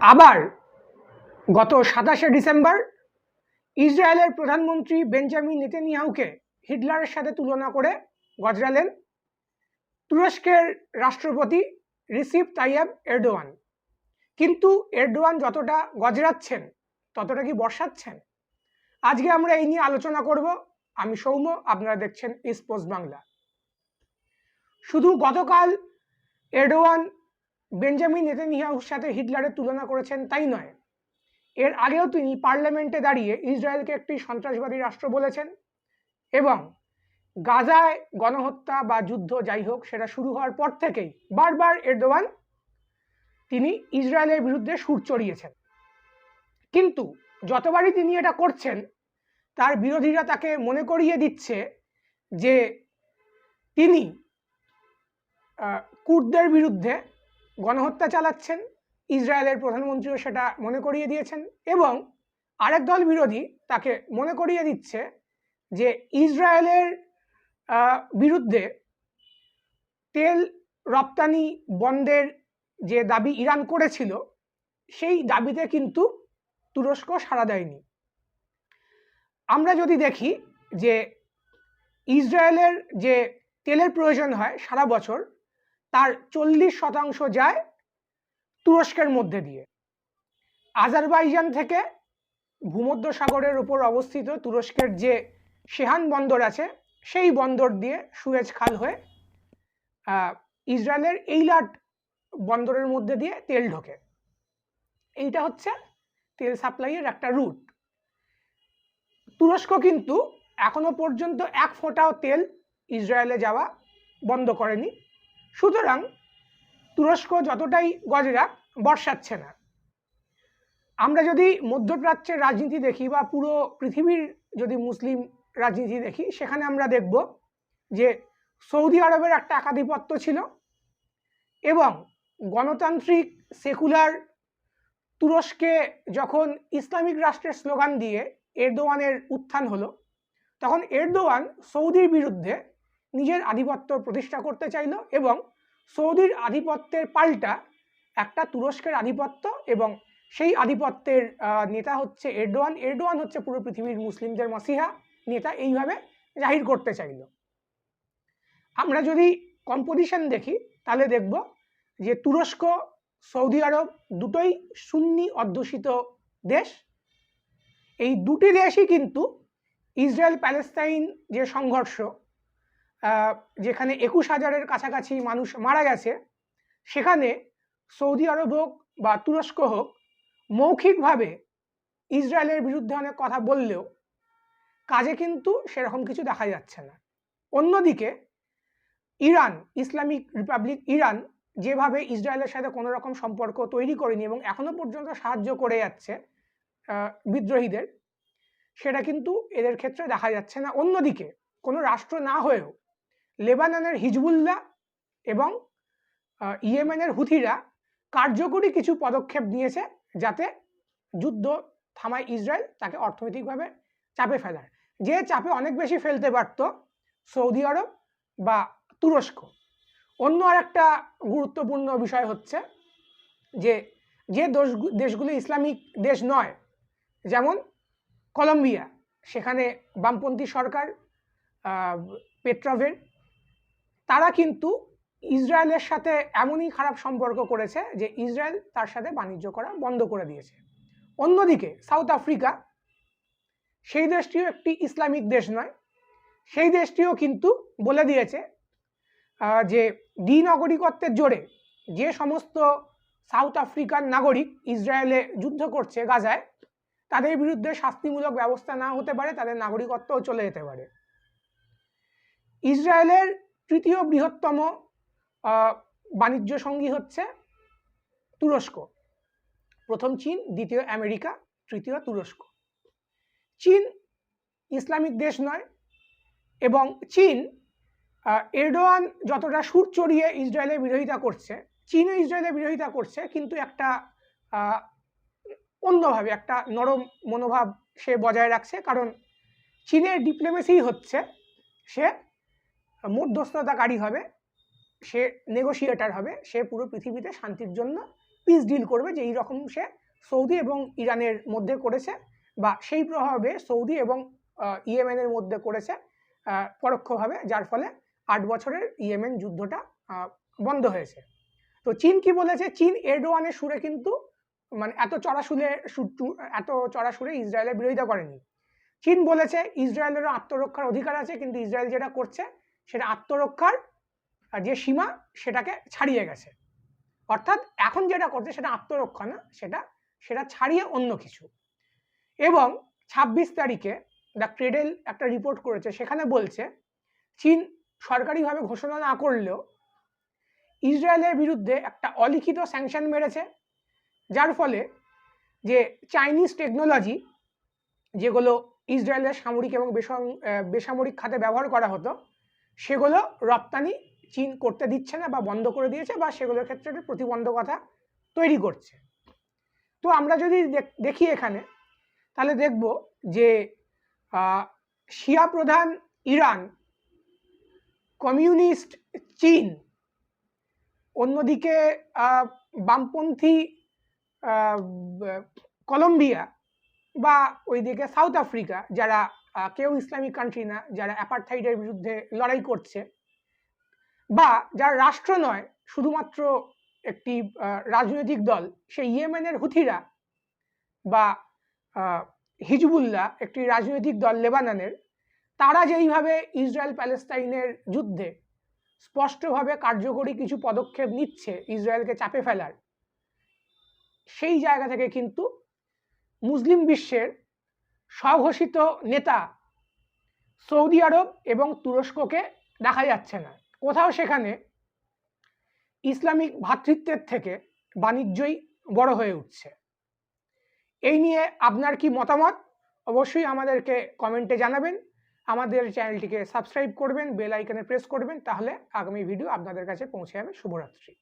আবার গত সাতাশে ডিসেম্বর ইসরায়েলের প্রধানমন্ত্রী বেঞ্জামিন নেতানিয়াহুকে হিটলারের সাথে তুলনা করে গজরালেন তুরস্কের রাষ্ট্রপতি রিসিপ তাইয়াব এরডোয়ান কিন্তু এরডোয়ান যতটা গজরাচ্ছেন, ততটা কি বর্ষাচ্ছেন? আজকে আমরা এই নিয়ে আলোচনা করব। আমি সৌম্য, আপনারা দেখছেন ইস্পোস বাংলা শুধু গতকাল এরডোয়ান বেঞ্জামিন নেতানিয়াহুর সাথে হিটলারের তুলনা করেছেন তাই নয়। এর আগেও তিনি পার্লামেন্টে দাঁড়িয়ে ইসরায়েলকে একটি সন্ত্রাসবাদী রাষ্ট্র বলেছেন এবং গাজায় গণহত্যা বা যুদ্ধ যাই হোক সেটা শুরু হওয়ার পর থেকেই বারবার এরদোয়ান তিনি ইসরায়েলের বিরুদ্ধে সুর চড়িয়েছেন। কিন্তু যতবারই তিনি এটা করছেন তার বিরোধীরা তাকে মনে করিয়ে দিচ্ছে যে তিনি আহ, কুর্দদের বিরুদ্ধে গণহত্যা চালাচ্ছেন, ইসরায়েলের প্রধানমন্ত্রীও সেটা মনে করিয়ে দিয়েছেন এবং আরেক দল বিরোধী তাকে মনে করিয়ে দিচ্ছে যে ইসরায়েলের বিরুদ্ধে তেল রপ্তানি বন্ধের যে দাবি ইরান করেছিল, সেই দাবিতে কিন্তু তুরস্ক সাড়া দেয়নি। আমরা যদি দেখি যে ইসরায়েলের যে তেলের প্রয়োজন হয় সারা বছর তার চল্লিশ শতাংশ যায় তুরস্কের মধ্যে দিয়ে। আজারবাইজান থেকে ভূমধ্য সাগরের উপর অবস্থিত তুরস্কের যে সেহান বন্দর আছে, সেই বন্দর দিয়ে সুয়েজ খাল হয়ে ইসরায়েলের এইলাট বন্দরের মধ্যে দিয়ে তেল ঢোকে। এইটা হচ্ছে তেল সাপ্লাইয়ের একটা রুট। তুরস্ক কিন্তু এখনও পর্যন্ত এক ফোঁটাও তেল ইসরায়েলে যাওয়া বন্ধ করেনি। সুতরাং তুরস্ক যতটাই গজরাক বর্ষাচ্ছে না। আমরা যদি মধ্যপ্রাচ্যের রাজনীতি দেখি বা পুরো পৃথিবীর যদি মুসলিম রাজনীতি দেখি, সেখানে আমরা দেখব যে সৌদি আরবের একটা একাধিপত্য ছিল এবং গণতান্ত্রিক সেকুলার তুরস্কে যখন ইসলামিক রাষ্ট্রের স্লোগান দিয়ে এরদোয়ানের উত্থান হলো, তখন এরদোয়ান সৌদির বিরুদ্ধে নিজের আধিপত্য প্রতিষ্ঠা করতে চাইল এবং সৌদির আধিপত্যের পাল্টা একটা তুরস্কের আধিপত্য এবং সেই আধিপত্যের নেতা হচ্ছে এরডোয়ান এরডোয়ান হচ্ছে পুরো পৃথিবীর মুসলিমদের মাসিহা। নেতা এইভাবে জাহির করতে চাইল। আমরা যদি কম্পোজিশন দেখি, তাহলে দেখব যে তুরস্ক, সৌদি আরব দুটোই সুন্নি অধ্যুষিত দেশ। এই দুটি দেশই কিন্তু ইসরায়েল প্যালেস্তাইন যে সংঘর্ষ যেখানে একুশ হাজারের কাছাকাছি মানুষ মারা গেছে, সেখানে সৌদি আরব হোক বা তুরস্ক হোক, মৌখিকভাবে ইসরায়েলের বিরুদ্ধে অনেক কথা বললেও কাজে কিন্তু সেরকম কিছু দেখা যাচ্ছে না। অন্যদিকে, ইরান, ইসলামিক রিপাবলিক ইরান যেভাবে ইসরায়েলের সাথে কোনো রকম সম্পর্ক তৈরি করেনি এবং এখনও পর্যন্ত সাহায্য করে যাচ্ছে বিদ্রোহীদের, সেটা কিন্তু এদের ক্ষেত্রে দেখা যাচ্ছে না। অন্যদিকে, কোনো রাষ্ট্র না হয়েও লেবাননের হিজবুল্লাহ এবং ইয়েমেনের হুথিরা কার্যকরী কিছু পদক্ষেপ নিয়েছে যাতে যুদ্ধ থামায় ইসরায়েল তাকে অর্থনৈতিকভাবে চাপে ফেলার। যে চাপে অনেক বেশি ফেলতে পারত সৌদি আরব বা তুরস্ক। অন্য আর একটা গুরুত্বপূর্ণ বিষয় হচ্ছে যে যে দোষ, দেশগুলো ইসলামিক দেশ নয়, যেমন কলম্বিয়া, সেখানে বামপন্থী সরকার পেট্রভের তারা কিন্তু ইসরায়েলের সাথে এমনই খারাপ সম্পর্ক করেছে যে ইসরায়েল তার সাথে বাণিজ্য করা বন্ধ করে দিয়েছে। অন্যদিকে সাউথ আফ্রিকা সেই দেশটিও একটি ইসলামিক দেশ নয়, সেই দেশটিও কিন্তু বলে দিয়েছে যে দ্বিনাগরিকত্বের জোরে যে সমস্ত সাউথ আফ্রিকান নাগরিক ইসরায়েলে যুদ্ধ করছে গাজায়, তাদের বিরুদ্ধে শাস্তিমূলক ব্যবস্থা না হতে পারে, তাদের নাগরিকত্বও চলে যেতে পারে। ইসরায়েলের তৃতীয় বৃহত্তম বাণিজ্য সঙ্গী হচ্ছে তুরস্ক। প্রথম চীন, দ্বিতীয় আমেরিকা, তৃতীয় তুরস্ক। চীন ইসলামিক দেশ নয় এবং চীন এরডোয়ান যতটা সুর চড়িয়ে ইসরায়েলের বিরোধিতা করছে, চীনও ইসরায়েলের বিরোধিতা করছে, কিন্তু একটা অন্যভাবে একটা নরম মনোভাব সে বজায় রাখছে, কারণ চীনের ডিপ্লোমেসি হচ্ছে সে মধ্যস্থতাকারী হবে, সে নেগোসিয়েটার হবে, সে পুরো পৃথিবীতে শান্তির জন্য পিস ডিল করবে যে এইরকম সে সৌদি এবং ইরানের মধ্যে করেছে বা সেই প্রভাবে সৌদি এবং ইয়েমেনের মধ্যে করেছে পরোক্ষভাবে, যার ফলে আট বছরের ইয়েমেন যুদ্ধটা বন্ধ হয়েছে। তো চীন কি বলেছে? চীন এরডোয়ানের সুরে কিন্তু মানে এত চড়া সুরে এত চড়া সুরে ইসরায়েলের বিরোধিতা করেনি। চীন বলেছে, ইসরায়েলেরও আত্মরক্ষার অধিকার আছে, কিন্তু ইসরায়েল যেটা করছে সেটা আত্মরক্ষার আহ, যে সীমা সেটাকে ছাড়িয়ে গেছে। অর্থাৎ এখন যেটা করছে সেটা আত্মরক্ষা না সেটা সেটা ছাড়িয়ে অন্য কিছু। এবং ছাব্বিশ তারিখে দ্য ক্রেডেল একটা রিপোর্ট করেছে সেখানে বলছে চীন সরকারিভাবে ঘোষণা না করলেও ইসরায়েলের বিরুদ্ধে একটা অলিখিত স্যাংশন মেরেছে যার ফলে যে চাইনিজ টেকনোলজি যেগুলো ইসরায়েলের সামরিক এবং বেসামরিক খাতে ব্যবহার করা হতো সেগুলো রপ্তানি চীন করতে দিচ্ছে না বা বন্ধ করে দিয়েছে বা সেগুলোর ক্ষেত্রে প্রতিবন্ধকতা তৈরি করছে। তো আমরা যদি দেখি এখানে, তাহলে দেখব যে শিয়া প্রধান ইরান, কমিউনিস্ট চীন, অন্যদিকে বামপন্থী কলম্বিয়া বা ওইদিকে সাউথ আফ্রিকা, যারা কেউ ইসলামিক কান্ট্রি না, যারা অ্যাপারথাইডের বিরুদ্ধে লড়াই করছে, বা যারা রাষ্ট্র নয়, শুধুমাত্র একটি রাজনৈতিক দল, সেই ইয়েমেনের হুথিরা বা হিজবুল্লাহ, একটি রাজনৈতিক দল লেবাননের, তারা যেইভাবে ইসরায়েল প্যালেস্তাইনের যুদ্ধে স্পষ্টভাবে কার্যকরী কিছু পদক্ষেপ নিচ্ছে ইসরায়েলকে চাপে ফেলার, সেই জায়গা থেকে কিন্তু মুসলিম বিশ্বের স্বঘোষিত নেতা সৌদি আরব এবং তুরস্ককে দেখা যাচ্ছে না। কোথাও সেখানে ইসলামিক ভ্রাতৃত্বের থেকে বাণিজ্যই বড় হয়ে উঠছে। এই নিয়ে আপনার কি মতামত? অবশ্যই আমাদেরকে কমেন্টে জানাবেন। আমাদের চ্যানেলটিকে সাবস্ক্রাইব করবেন, বেল আইকনে প্রেস করবেন, তাহলে আগামী ভিডিও আপনাদের কাছে পৌঁছে যাবে। শুভরাত্রি।